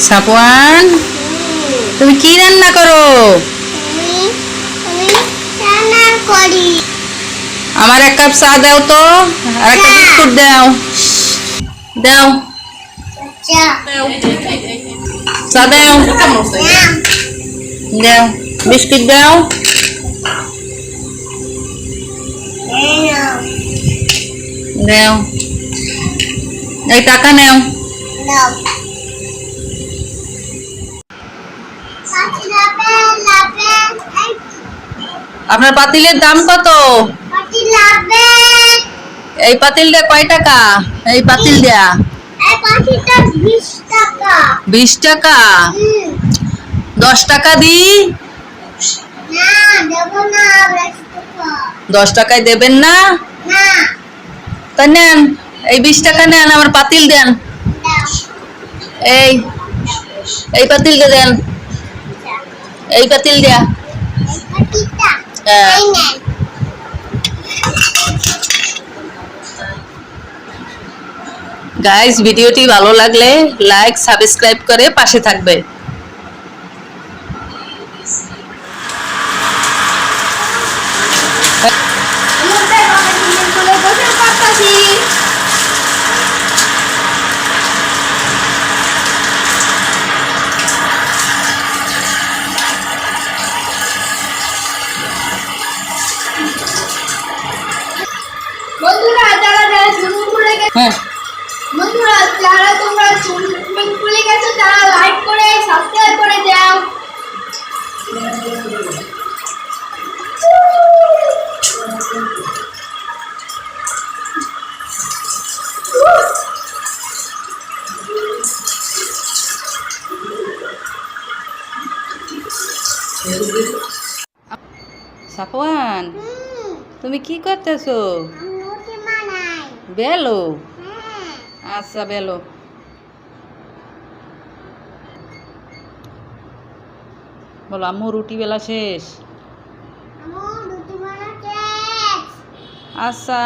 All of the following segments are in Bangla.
সাপওয়ান তুমি কি রান্না করো? আমার এক কাপ চা দাও তো আর একটা বিস্কুট দাও। দাও। চা। দাও। দাও। বিস্কুট দাও। দাও। এই টাকা নাও। আপনার পাতিলের দাম কত? এই পাতিলটা কয় টাকা? এই পাতিল দেয়া। বিশ টাকা। দশ টাকা দি দশ টাকায় দেবেন না? তা নেন। এই বিশ টাকা নেন আমার পাতিল দেন। এই এই পাতিলটা দেন। এই পাতিল দেয়া। গাইস ভিডিওটি ভালো লাগলে লাইক সাবস্ক্রাইব করে পাশে থাকবে। বন্ধুরা হ্যাঁ। বন্ধুরা যারা তোমরা সুইমিং পুলে গেছো তারা লাইক করে সাবস্ক্রাইব করে দাও। সাপওয়ান তুমি কি করতেছো? বেলো? আচ্ছা বেলো। বলো আম্মু রুটি বেলা শেষ? আচ্ছা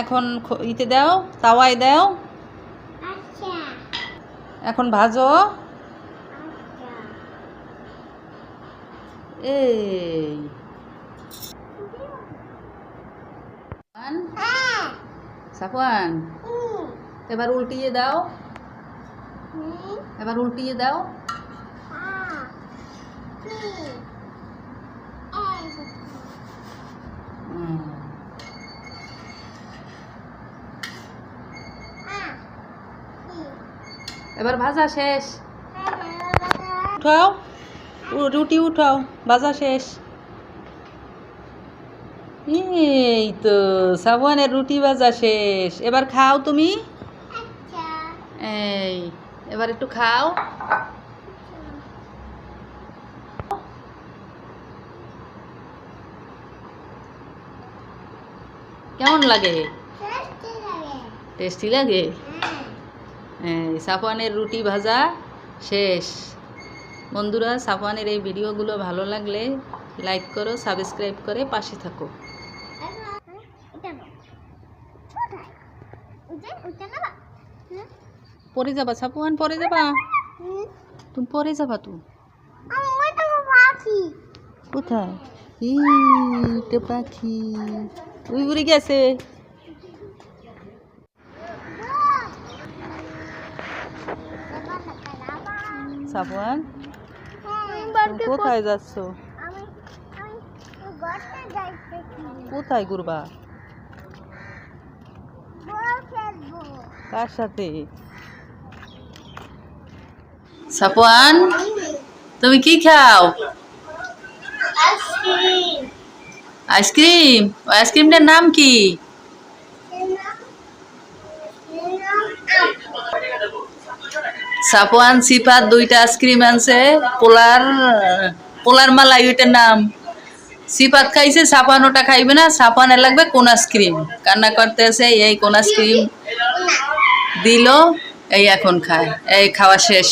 এখন ইতে দাও তাওয়ায় দাও। আচ্ছা। এখন ভাজো। আচ্ছা। এই। হুম। এবার উল্টিয়ে দাও। এবার উল্টিয়ে দাও। এবার ভাজা শেষ। হ্যাঁ উঠাও। রুটি উঠাও। ভাজা শেষ। এই তো সাবওয়ানের রুটি ভাজা শেষ। এবার খাও তুমি? আচ্ছা। এই এবার একটু খাও। কেমন লাগে? টেস্টি লাগে। হ্যাঁ। সাফওয়ানের রুটি ভাজা শেষ। বন্ধুরা সাফওয়ানের এই ভিডিওগুলো ভালো লাগলে লাইক করো সাবস্ক্রাইব করে পাশে থাকো। পরে যাবা সাফওয়ান পরে যাবা? তুমি পরে যাবা তো? আমি কোথায়? তো পাখি। ওই উড়ে গেছে। তুমি কোথায় যাচ্ছ? কোথায় ঘুরবা? কার সাথে? তুমি কি খাও? আইসক্রিম। ওই আইসক্রিমটার নাম কি? সাফওয়ান সিফাত দুইটা আইসক্রিম আনছে। পোলার পোলার মালাই, ওইটার নাম। সিফাত খাইছে সাপান ওটা খাইবে না সাপানে লাগবে কোন আইসক্রিম। কান্না করতে আছে এই কোন আইসক্রিম দিল এই এখন খায় এই খাওয়া শেষ।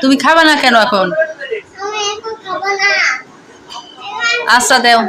তুমি খাবে না কেন এখন? আচ্ছা দেও।